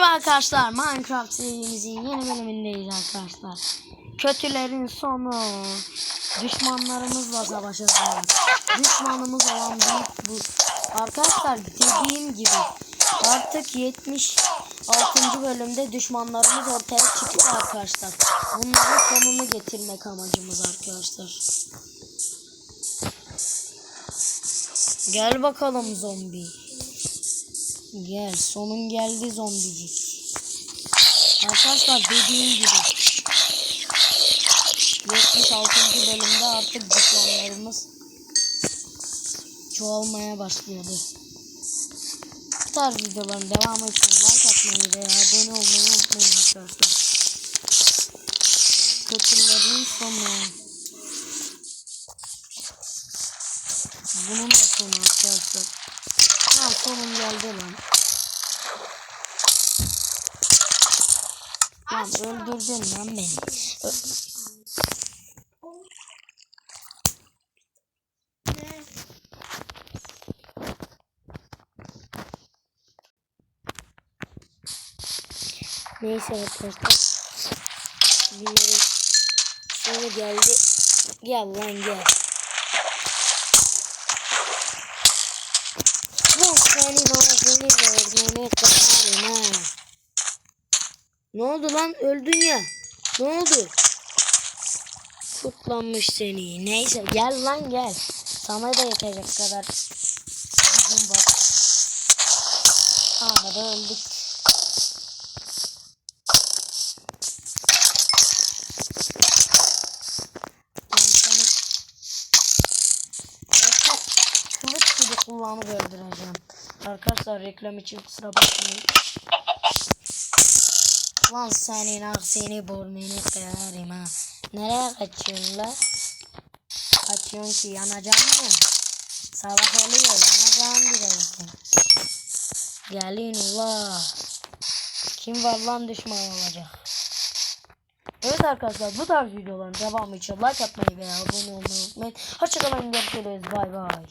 Merhaba arkadaşlar Minecraft serimizin yeni bölümündeyiz arkadaşlar. Kötülerin sonu. Düşmanlarımızla savaşacağız. Düşmanımız olan büyük bu. Arkadaşlar dediğim gibi artık 76. bölümde düşmanlarımız ortaya çıktı arkadaşlar. Bunların sonunu getirmek amacımız arkadaşlar. Gel bakalım zombi. Gel sonun geldi zombicik. Arkadaşlar dediğim gibi 76. bölümde artık düşmanlarımız çoğalmaya başladı. Bu tarz videoların devamı için like atmayı veya abone olmayı unutmayın arkadaşlar. Kötülerin sonu. Bunun da sonu arkadaşlar. Ha sonum geldi lan. Lan öldürdün lan beni. Ö- Neyse arkadaşlar. Bunların sonu geldi. Gel lan gel. Senin ağzını vermene kadarım ha. Ne oldu lan öldün ya. Ne oldu? Kutlanmış seni. Neyse gel lan gel. Sana da yetecek kadar gücüm var. Aa da öldük. Gibi kullanıp öldüreceğim. Arkadaşlar reklam için kusura bakmayın. Lan senin aksini burnunu kırarım ha. Nereye kaçıyorsun la? Kaçıyorsun ki yanacağım mı? Sabah oluyor yanacağım birazdan. Gelin ula. Kim var lan düşman olacak? Evet arkadaşlar bu tarz videoların devamı için like atmayı veya abone olmayı unutmayın. Hoşçakalın görüşürüz bay bay.